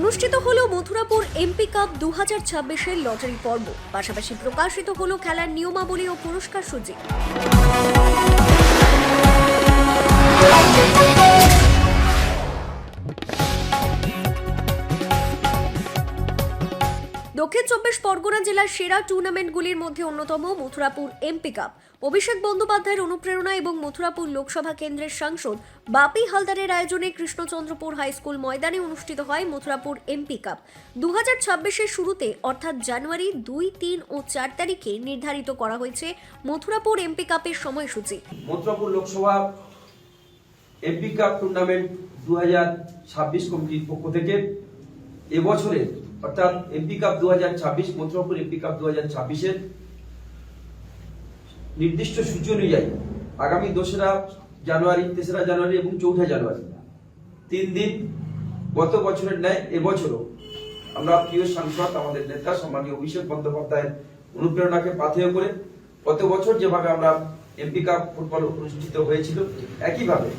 অনুষ্ঠিত হলো Mathurapur MP cup দু হাজার ছাব্বিশের লটারি পর্ব। পাশাপাশি প্রকাশিত হলো খেলার নিয়মাবলী ও পুরস্কার সূচি। দক্ষিণ চব্বিশ পরগনা জেলার সেরা টুর্নামেন্টগুলির মধ্যে অন্যতম মথুরাপুর এমপি কাপ। অভিষেক বন্দ্যোপাধ্যায়ের অনুপ্রেরণা এবং মথুরাপুর লোকসভা কেন্দ্রের সাংসদ বাপি হালদারের আয়োজনে কৃষ্ণচন্দ্রপুর হাই স্কুল ময়দানে অনুষ্ঠিত হয় মথুরাপুর এমপি কাপ। দু হাজার শুরুতে, অর্থাৎ জানুয়ারি দুই, তিন ও চার তারিখে নির্ধারিত করা হয়েছে মথুরাপুর এমপি কাপের সময়সূচি। Mathurapur Lok Sabha MP cup tournament দু কমিটির পক্ষ থেকে এবছরের অর্থাৎ এমপি কাপ দু হাজার ছাব্বিশ, মথুরাপুর এমপি কাপ দু হাজার ছাব্বিশের নির্দিষ্ট সূচি অনুযায়ী আগামী দোসরা জানুয়ারি, তেসরা জানুয়ারি এবং চৌঠা জানুয়ারি। তিন দিন গত বছরের ন্যায়, এবছরও আমরা প্রিয় সাংসদ, আমাদের নেতা, সম্মানীয় অভিষেক বন্দ্যোপাধ্যায়ের অনুপ্রেরণাকে পাথেয় করে গত বছর যেভাবে আমরা এমপি কাপ ফুটবল অনুষ্ঠিত হয়েছিল, একইভাবে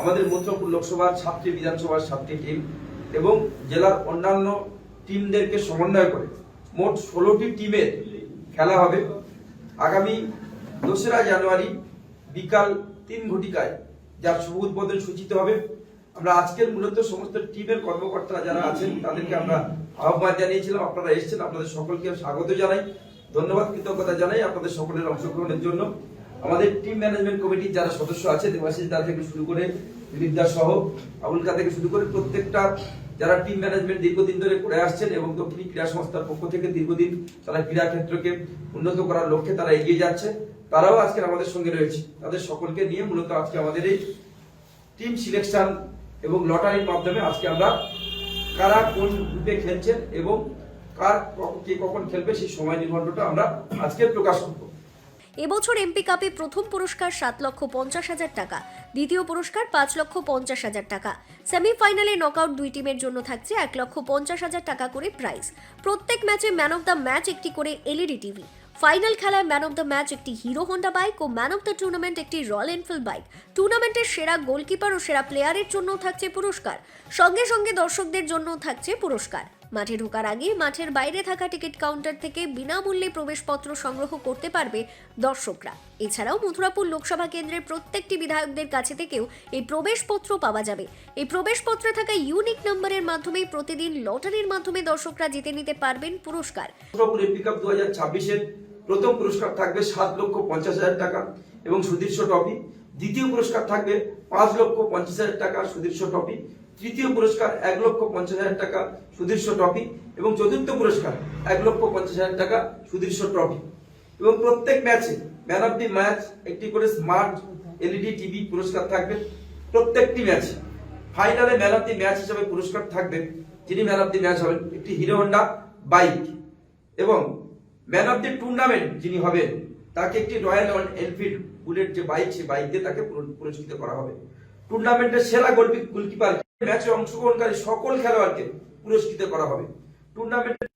আমাদের মন্ত্রপুর লোকসভার সাতটি বিধানসভার সাতটি টিম এবং জেলার অন্যান্য টিমদেরকে সমন্বয় করে মোট ষোলোটি টিমের খেলা হবে। আগামী দোসরা জানুয়ারি বিকাল তিন ঘটিকায়, যার শুভ উদ্বোধন সূচিত হবে। আমরা আজকের মূলত সমস্ত টিমের কর্মকর্তারা যারা আছেন, তাদেরকে আমরা আহ্বান জানিয়েছিলাম। আপনারা এসেছেন, আপনাদের সকলকে স্বাগত জানাই। ধন্যবাদ, কৃতজ্ঞতা জানাই আপনাদের সকলের অংশগ্রহণের জন্য। আমাদের টিম ম্যানেজমেন্ট কমিটির যারা সদস্য আছে, দেবাশিস দা থেকে শুরু করে দিলীপ দাস সহ আবুল থেকে শুরু করে প্রত্যেকটা যারা টিম ম্যানেজমেন্ট দীর্ঘদিন ধরে করে আসছেন এবং দক্ষিণী ক্রীড়া সংস্থার পক্ষ থেকে দীর্ঘদিন তারা ক্রীড়া ক্ষেত্রকে উন্নত করার লক্ষ্যে তারা এগিয়ে যাচ্ছে। তারাও আজকে আমাদের সঙ্গে রয়েছে। তাদের সকলকে নিয়ে মূলত আজকে আমাদের এই টিম সিলেকশন এবং লটারির মাধ্যমে আজকে আমরা কারা কোন গ্রুপে খেলছেন এবং কার কে কখন খেলবে সেই সময় নির্ঘণ্টটা আমরা আজকে প্রকাশ করব। এবছর এমপি কাপে প্রথম পুরস্কার সাত লক্ষ পঞ্চাশ হাজার টাকা, দ্বিতীয় পুরস্কার পাঁচ লক্ষ পঞ্চাশ হাজার টাকা। সেমিফাইনালে নকআউট দুই টিমের জন্য থাকছে এক লক্ষ পঞ্চাশ হাজার টাকা করে প্রাইজ প্রত্যেক ম্যাচে ম্যান অফ দ্য ম্যাচ একটি করে এলইডি টিভি ফাইনাল খেলায় ম্যান অফ দ্য ম্যাচ একটি হিরো হোন্ডা বাইক ও ম্যান অফ দ্য টুর্নামেন্ট একটি রয়্যাল এনফিল্ড বাইক। টুর্নামেন্টের সেরা গোলকিপার ও সেরা প্লেয়ারের জন্য থাকছে পুরস্কার। সঙ্গে সঙ্গে দর্শকদের জন্য থাকছে পুরস্কার। মাঠে ঢোকার আগে মাঠের বাইরে থাকা টিকিট কাউন্টার থেকে বিনামূল্যে প্রবেশপত্র সংগ্রহ করতে পারবে দর্শকরা। এছাড়াও মথুরাপুর লোকসভা কেন্দ্রের প্রত্যেকটি বিধায়কদের কাছে থেকেও এই প্রবেশপত্র পাওয়া যাবে। এই প্রবেশপত্রে থাকা ইউনিক নম্বরের মাধ্যমে প্রতিদিন লটারির মাধ্যমে দর্শকরা জিতে নিতে পারবেন পুরস্কার। মথুরাপুর এমপি কাপ দু হাজার ছাব্বিশের প্রথম পুরস্কার থাকবে সাত লক্ষ পঞ্চাশ হাজার টাকা এবং সুদীর্ষ ট্রফি। দ্বিতীয় পুরস্কার থাকবে পাঁচ লক্ষ পঞ্চাশ হাজার টাকা সুদীর্ষ ট্রফি। তৃতীয় পুরস্কার এক লক্ষ পঞ্চাশ হাজার টাকা সুদীর্ষ ট্রফি এবং চতুর্থ পুরস্কার এক লক্ষ পঞ্চাশ হাজার টাকা সুদীর্ষ ট্রফি। এবং প্রত্যেক ম্যাচে ম্যান অফ দি ম্যাচ একটি করে স্মার্ট এলইডি টিভি পুরস্কার থাকবে প্রত্যেকটি ম্যাচে। ফাইনালে ম্যান অফ দি ম্যাচ হিসেবে পুরস্কার থাকবে, যিনি ম্যান অফ দি ম্যাচ হবেন, একটি হিরো হন্ডা বাইক। এবং ম্যান অফ দি টুর্নামেন্ট যিনি হবেন, তাকে একটি রয়্যাল এনফিল্ড বুলেট যে বাইক সেই বাইক দিয়ে তাকে পুরস্কৃত করা হবে। টুর্নামেন্টের সেরা গোলকি- গোলকিপার ম্যাচে অংশগ্রহণকারী সকল খেলোয়াড়কে পুরস্কৃত করা হবে। টুর্নামেন্ট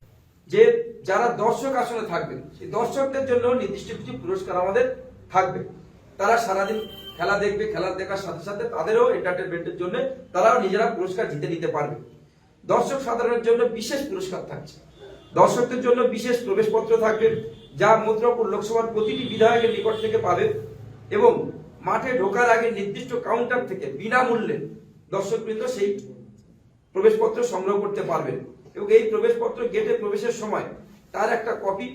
যে যারা দর্শক আসনে থাকবেন সেই দর্শকদের জন্য নির্দিষ্ট কিছু পুরস্কার আমাদের থাকবে। তারা সারাদিন খেলা দেখবে, খেলা দেখার সাথে সাথে তাদেরও এন্টারটেনমেন্টের জন্য তারাও নিজেরা পুরস্কার জিতে নিতে পারবে। দর্শক সাধারণের জন্য বিশেষ পুরস্কার থাকছে। দর্শকদের জন্য বিশেষ প্রবেশপত্র থাকবে, যা মুদ্রাপুর লোকসভার প্রতিটি বিধায়কের নিকট থেকে পাবে এবং মাঠে ঢোকার আগে নির্দিষ্ট কাউন্টার থেকে বিনামূল্যে দর্শকবৃন্দ সেই প্রবেশপত্র সংগ্রহ করতে পারবেন। এবং এই প্রবেশপত্র গেটে প্রবেশের সময় তার একটা কপি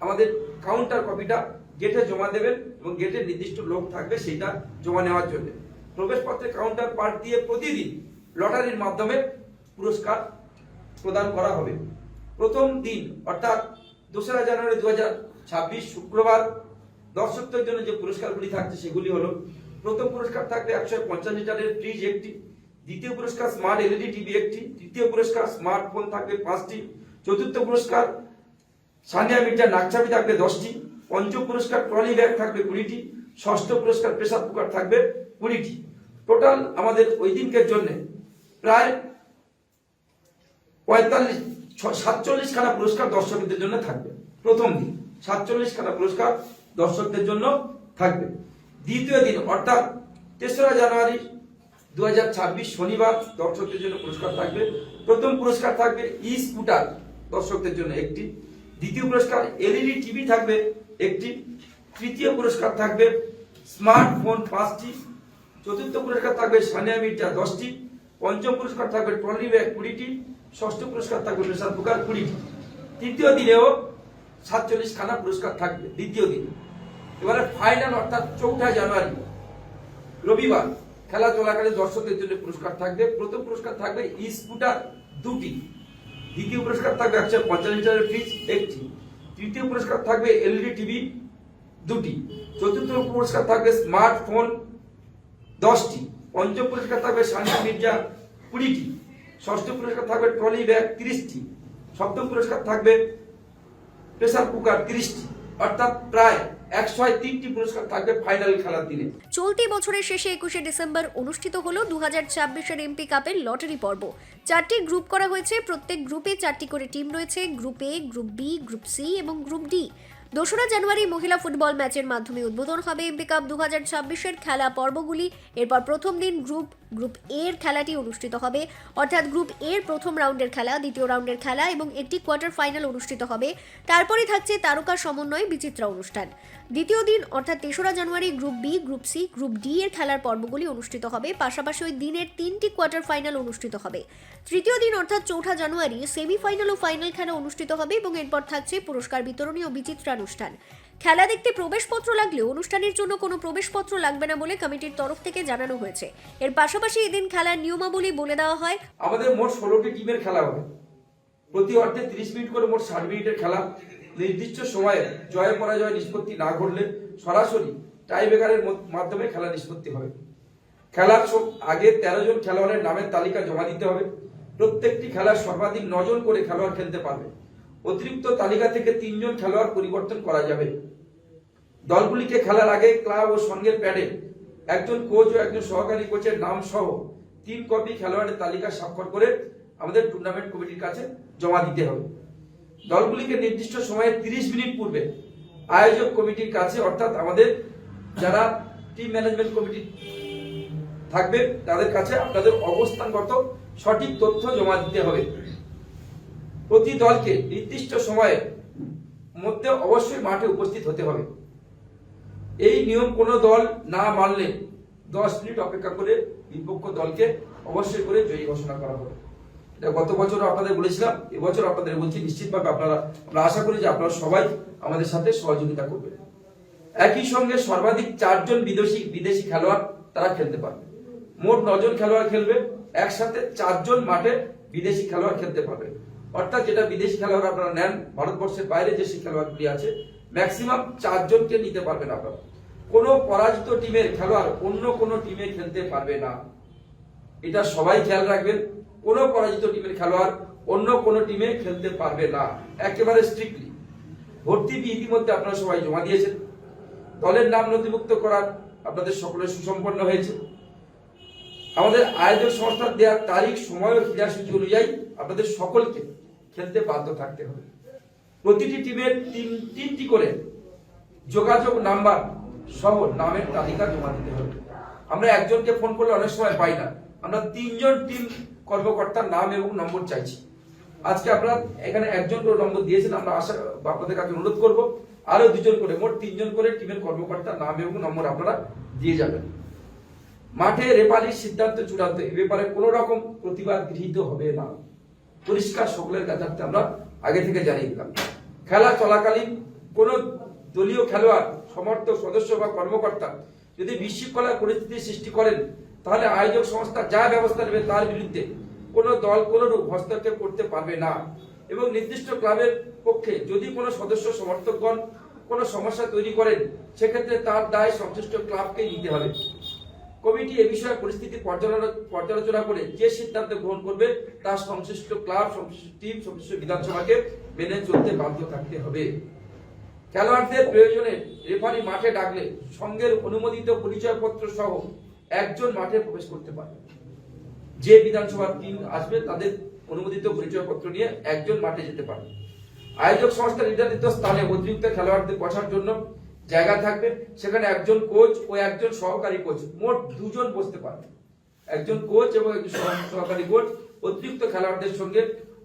আমাদের কাউন্টার কপিটা গেটে জমা দেবেন এবং গেটে নির্দিষ্ট লোক থাকবে সেটা জমা নেওয়ার জন্য। প্রবেশপত্রের কাউন্টার পার্ট দিয়ে প্রতিদিন লটারির মাধ্যমে পুরস্কার প্রদান করা হবে। প্রথম দিন, অর্থাৎ দোসরা জানুয়ারি দু ছাব্বিশ শুক্রবার দর্শকদের জন্য যে পুরস্কারগুলি থাকছে সেগুলি হলো, প্রথম পুরস্কার থাকবে একশো পঞ্চাশ লিটারের ফ্রিজ একটি, দ্বিতীয় পুরস্কার স্মার্ট এলইডি টিভি একটি, তৃতীয় পুরস্কার স্মার্টফোন থাকবে পাঁচটি, চতুর্থ পুরস্কার সানিয়া মির্জার নাকছাবি থাকবে দশটি, পঞ্চম পুরস্কার ট্রলি ব্যাগ থাকবে কুড়িটি, ষষ্ঠ পুরস্কার প্রেসার কুকার থাকবে কুড়িটি। টোটাল আমাদের ওই দিনকের জন্য প্রায় পঁয়তাল্লিশ সাতচল্লিশ খানা পুরস্কার দর্শকদের জন্য থাকবে। প্রথম দিন। সাতচল্লিশ খানা পুরস্কার দর্শকদের জন্য থাকবে। দ্বিতীয় দিন, অর্থাৎ তেসরা জানুয়ারি দু হাজার ছাব্বিশ শনিবার দর্শকদের জন্য পুরস্কার থাকবে। প্রথম পুরস্কার থাকবে ই স্কুটার দর্শকদের জন্য একটি। দ্বিতীয় পুরস্কার এলইডি টিভি থাকবে একটি। তৃতীয় পুরস্কার থাকবে স্মার্টফোন পাঁচটি। চতুর্থ পুরস্কার থাকবে সানিয়া মির্জা দশটি। পঞ্চম পুরস্কার থাকবে ট্রলি ব্যাগ কুড়িটি। ষষ্ঠ পুরস্কার থাকবে প্রেসার কুকার কুড়িটি তৃতীয় দিনেও সাতচল্লিশ খানা পুরস্কার থাকবে, দ্বিতীয় দিন। এবারে ফাইনাল অর্থাৎ চৌঠা জানুয়ারি, রবিবার খেলা চলাকালীন দর্শকদের জন্য পুরস্কার থাকবে। প্রথম পুরস্কার থাকবে স্কুটার দুটি। দ্বিতীয় পুরস্কার থাকবে একশো পঞ্চাশ লিটারের ফ্রিজ একটি। তৃতীয় পুরস্কার থাকবে এলইডি টিভি দুটি। চতুর্থ পুরস্কার থাকবে স্মার্টফোন দশটি। পঞ্চম পুরস্কার থাকবে সানিয়া মির্জা কুড়িটি। ষষ্ঠ পুরস্কার থাকবে ট্রলি ব্যাগ তিরিশটি। সপ্তম পুরস্কার থাকবে প্রেসার কুকার তিরিশটি। অর্থাৎ প্রায় তিনটি পুরস্কার থাকবে ফাইনাল খেলার দিনে। চলতি বছরের শেষে একুশে ডিসেম্বর অনুষ্ঠিত হলো দু হাজার ছাব্বিশের এমপি কাপের লটারি পর্ব। চারটি গ্রুপ করা হয়েছে। প্রত্যেক গ্রুপে চারটি করে টিম রয়েছে। Group A, group B, group C এবং গ্রুপ ডি। দোসরা জানুয়ারি মহিলা ফুটবল ম্যাচের মাধ্যমে উদ্বোধন হবে এমপি কাপ দু হাজার ছাব্বিশের খেলা পর্বগুলি। এরপর প্রথম দিন গ্রুপ গ্রুপ এর খেলাটি অনুষ্ঠিত হবে। অর্থাৎ গ্রুপ এর প্রথম রাউন্ডের খেলা, দ্বিতীয় রাউন্ডের খেলা এবং একটি কোয়ার্টার ফাইনাল অনুষ্ঠিত হবে। তারপরে থাকছে তারকা সমন্বয় বিচিত্রা অনুষ্ঠান। দ্বিতীয় দিন, অর্থাৎ তেসরা জানুয়ারি, group B group C group D এর খেলার পর্বগুলি অনুষ্ঠিত হবে। পাশাপাশি ওই দিনের তিনটি কোয়ার্টার ফাইনাল অনুষ্ঠিত হবে। তৃতীয় দিন, অর্থাৎ চৌঠা জানুয়ারি সেমিফাইনাল ও ফাইনাল খেলা অনুষ্ঠিত হবে এবং এরপর থাকছে পুরস্কার বিতরণী ও বিচিত্রানুষ্ঠান খেলা দেখতে প্রবেশপত্র লাগলেও অনুষ্ঠানের জন্য কোনো প্রবেশপত্র লাগবে না বলে কমিটির তরফ থেকে জানানো হয়েছে। এর পাশাপাশি এদিন খেলার নিয়মাবলী বলে দেওয়া হয়। আমাদের মোট ষোলোটি টিমের খেলা হবে। প্রতি অর্ধে তিরিশ মিনিট করে মোট ষাট মিনিটের খেলা। নির্দিষ্ট সময়ে জয় পরাজয় নিষ্পত্তি না ঘটলে সরাসরি টাই ব্রেকারের মাধ্যমে খেলা নিষ্পত্তি হবে। খেলার আগে তেরো জন খেলোয়াড়ের নামের তালিকা জমা দিতে হবে। প্রত্যেকটি খেলার সর্বাধিক নজন করে খেলোয়াড় খেলতে পারবে। অতিরিক্ত তালিকা থেকে তিনজন খেলোয়াড় পরিবর্তন করা যাবে। দলগুলিকে খেলার আগে ক্লাব ও সঙ্গের প্যাডে একজন কোচ ও একজন সহকারী কোচের নাম সহ তিন কপি খেলোয়াড়ের তালিকা স্বাক্ষর করে আমাদের টুর্নামেন্ট কমিটির কাছে জমা দিতে হবে। দলগুলিকে নির্দিষ্ট সময়ে তিরিশ মিনিট পূর্বে আয়োজক কমিটির কাছে, অর্থাৎ আমাদের যারা টিম ম্যানেজমেন্ট কমিটি থাকবে, তাদের কাছে আপনাদের অবস্থানগত সঠিক তথ্য জমা দিতে হবে। প্রতি দলকে নির্দিষ্ট সময়ের মধ্যে অবশ্যই মাঠে উপস্থিত হতে হবে। এই নিয়ম কোনো দল না মানলে দশ মিনিট অপেক্ষা করে বিপক্ষ দলকে অবশ্যই করে জয়ী ঘোষণা করা হবে। এটা গত বছর আপনাদের বলেছিলাম এবছর আপনাদের বলছি, নিশ্চিতভাবে আপনারা, আমরা আশা করি যে আপনারা সবাই আমাদের সাথে সহযোগিতা করবেন। একই সঙ্গে সর্বাধিক চারজন বিদেশি বিদেশি খেলোয়াড় তারা খেলতে পারবে। মোট নজন খেলোয়াড় খেলবে, একসাথে চারজন মাঠে বিদেশি খেলোয়াড় খেলতে পারবে। অর্থাৎ যেটা বিদেশি খেলোয়াড় আপনারা নেন, ভারতবর্ষের বাইরে যে সেই খেলোয়াড়গুলি আছে ম্যাক্সিমাম চারজনকে নিতে পারবেন আপনারা। কোনো পরাজিত টিমের খেলোয়াড় অন্য কোনো টিমে খেলতে পারবে না। এটা সবাই খেয়াল রাখবেন, কোনো পরাজিত টিমের খেলোয়াড় অন্য কোনো টিমে খেলতে পারবে না, একেবারে স্ট্রিক্টলি ভর্তি ইতিমধ্যে আপনারা সবাই জমা দিয়েছেন। দলের নাম নথিভুক্ত করার আপনাদের সকলের সুসম্পন্ন হয়েছে। আমাদের আয়োজক সংস্থার দেওয়ার তারিখ, সময় ও ক্রীড়াসূচি অনুযায়ী আপনাদের সকলকে খেলতে বাধ্য থাকতে হবে। প্রতিটি টিমের তিন তিনটি করে যোগাযোগ নাম্বার সহ নামের তালিকা জমা দিতে হবে। আমরা একজনকে ফোন করলে অনেক সময় পাই না। আমরা তিনজন টিম কর্মকর্তার নাম এবং নম্বর চাইছি। আজকে আপনারা এখানে একজন করে নম্বর দিয়েছেন, আমরা আশা আপনাদের কাছে অনুরোধ করব আরও দুজন করে, মোট তিনজন করে টিমের কর্মকর্তার নাম এবং নম্বর আপনারা দিয়ে যাবেন। মাঠে রেফারির সিদ্ধান্ত চূড়ান্ত, এ ব্যাপারে কোনো রকম প্রতিবাদ গৃহীত হবে না। পরিষ্কার সকলের কাছে আমরা আগে থেকে জানিয়ে দিলাম। খেলা চলাকালীন কোন দলীয় খেলোয়াড় সমর্থক সদস্য বা কর্মকর্তা যদি বিশৃঙ্খলার পরিস্থিতি সৃষ্টি করেন, তাহলে আয়োজক সংস্থা যা ব্যবস্থা নেবে তার বিরুদ্ধে কোনো দল কোনো রূপ হস্তক্ষেপ করতে পারবে না। এবং নির্দিষ্ট ক্লাবের পক্ষে যদি কোনো সদস্য সমর্থকগণ কোনো সমস্যা তৈরি করেন, সেক্ষেত্রে তার দায় সংশ্লিষ্ট ক্লাবকে নিতে হবে। কমিটি এ বিষয়ে পরিস্থিতি পর্যালোচনা করে যে সিদ্ধান্ত গ্রহণ করবে, তা সংশ্লিষ্ট ক্লাব, সংশ্লিষ্ট টিম, সংশ্লিষ্ট বিধানসভাকে মেনে চলতে বাধ্য থাকতে হবে। খেলোয়াড়দের প্রয়োজনে রেফারি মাঠে ডাকলে সঙ্গের অনুমোদিত পরিচয়পত্র সহ একজন মাঠে প্রবেশ করতে পারবে যে বিধানসভার টিম আসবে, তাদের অনুমোদিত পরিচয়পত্র নিয়ে একজন মাঠে যেতে পারে। আয়োজক সংস্থা নির্ধারিত স্থানে অতিরিক্ত খেলোয়াড়দের বসার জন্য জায়গা থাকবে। সেখানে একজন কোচ ও একজন সহকারী কোচ মোট দুজন বসতে পারবে। একজন কোচ এবং একজন সহকারী কোচ অতিরিক্ত খেলোয়াড়দের সঙ্গে,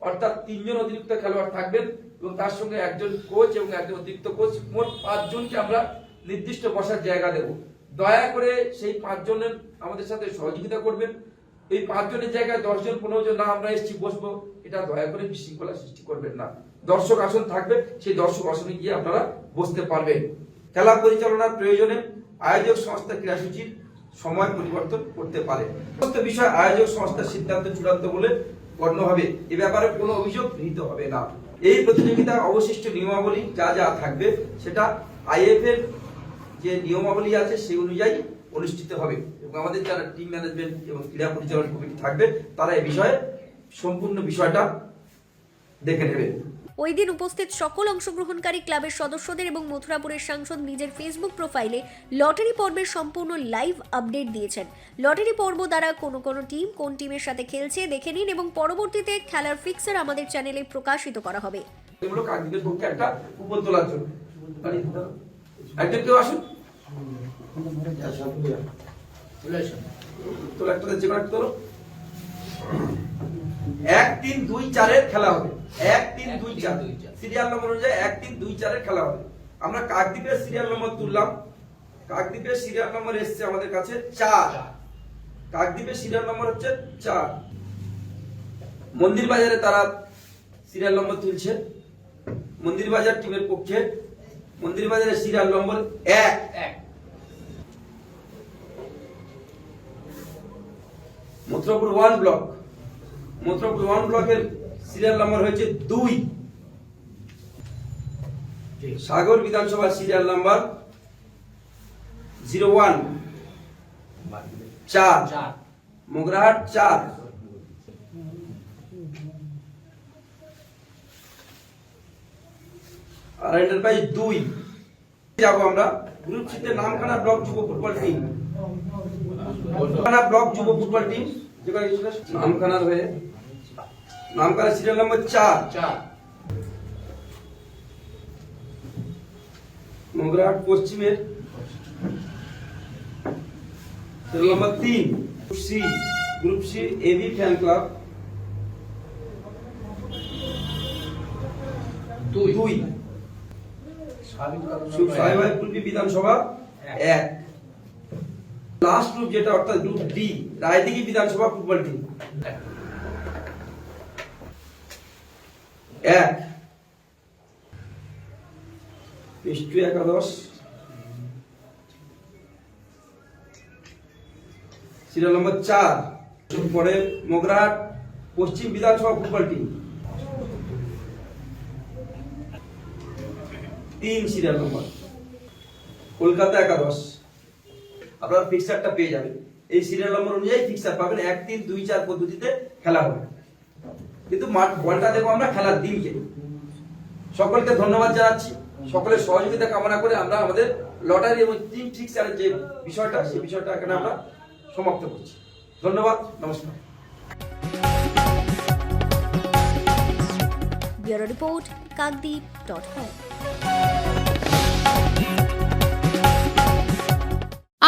অর্থাৎ তিনজন অতিরিক্ত খেলোয়াড় থাকবেন। এবং তার সঙ্গে একজন কোচ এবং একজন অতিরিক্ত কোচ মোট পাঁচজনকে আমরা নির্দিষ্ট বসার জায়গা দেব। দয়া করে সেই পাঁচজনের আমাদের সাথে সহযোগিতা করবেন। এই পাঁচজনের জায়গায় দশজন, পনেরো জন না, আমরা এসেছি, বসবো। এটা দয়া করে বিশৃঙ্খলা সৃষ্টি করবেন না। দর্শক আসন থাকবে, সেই দর্শক আসনে গিয়ে আপনারা বসতে পারবেন। খেলা পরিচালনার প্রয়োজনে আয়োজক সংস্থা ক্রীড়াসূচির সময় পরিবর্তন করতে পারে। সমস্ত বিষয় আয়োজক সংস্থার সিদ্ধান্ত চূড়ান্ত বলে গণ্য হবে। এ ব্যাপারে কোনো অভিযোগ গৃহীত হবে না। এই প্রতিযোগিতার অবশিষ্ট নিয়মাবলী যা যা থাকবে, সেটা আইএফ এর যে নিয়মাবলী আছে, সেই অনুযায়ী অনুষ্ঠিত হবে। এবং আমাদের যারা টিম ম্যানেজমেন্ট এবং ক্রীড়া পরিচালন কমিটি থাকবে, তারা এ বিষয়ে সম্পূর্ণ বিষয়টা দেখে নেবে। ওই দিন উপস্থিত সকল অংশগ্রহণকারী ক্লাবের সদস্যদের এবং মথুরাপুরের সাংসদ নিজের ফেসবুক প্রোফাইলে লটারি পর্বের সম্পূর্ণ লাইভ আপডেট দিয়েছেন। লটারি পর্ব দ্বারা কোনো কোনো টিম কোন টিমের সাথে খেলছে দেখে নিন এবং পরবর্তীতে খেলার ফিক্সার আমাদের চ্যানেলে প্রকাশিত করা হবে। এগুলো কাকদ্বীপের পক্ষে একটা কুপন তোলার জন্য। একজন কেউ আসুন। তোলা একটা যে কোনো একটা এক তিন দুই চারের খেলা হবে। এক তিন দুই চার। সিরিয়াল নম্বর অনুযায়ী এক তিন দুই চারের খেলা হবে। আমরা কাকদ্বীপের সিরিয়াল নম্বর তুললাম। কাকদ্বীপের সিরিয়াল নম্বর এসছে আমাদের কাছে চার। কাকদ্বীপের সিরিয়াল নম্বর হচ্ছে চার। মন্দির বাজারে তারা সিরিয়াল নম্বর তুলছে। মন্দির বাজার টিমের পক্ষে মন্দির বাজারের সিরিয়াল নম্বর এক। Mathurapur one block. Mathurapur one ব্লকের সিরিয়াল নম্বর হয়েছে দুই। সাগর বিধানসভা সিরিয়াল নাম্বার জিরো ওয়ান। চার। মোগরাহাট চার। আর এন্টারপ্রাইজ দুই। যাব আমরা। গ্রুপ সিতে নামখানা ব্লক যুব ফুটবল টিম নামখানা ব্লক যুব ফুটবল টিম যেখানে নামখানার হয়ে নামখানা সিরিয়াল নম্বর চার। মগরাহাট পশ্চিমের। সিরিয়াল নম্বর তিন। C group C AB fan club দুই। কুলপি বিধানসভা এক। লাস্ট গ্রুপ যেটা অর্থাৎ গ্রুপ ডি রায়দিঘি বিধানসভা ফুটবল টিম এক। বিষ্ণু একাদশ। সিরিয়াল নম্বর চার। পরে মোগরাহাট পশ্চিম বিধানসভা ফুটবল টিম তিন সিরিয়াল নম্বর কলকাতা একাদশ। আপনারা ফিক্সারটা পেয়ে যাবেন। এই সিরিয়াল নম্বর অনুযায়ী ফিক্সার পাবেন এক, তিন, দুই, চার পদ্ধতিতে খেলা হবে। কিন্তু বলটা দেবো আমরা খেলার দিনকে সকলকে ধন্যবাদ জানাচ্ছি। সকলের সহযোগিতা কামনা করে আমরা আমাদের লটারি এবং টিম ফিক্সারের যে বিষয়টা, সেই বিষয়টা এখানে আমরা সমাপ্ত করছি। ধন্যবাদ, নমস্কার। Report, Kakdwip dot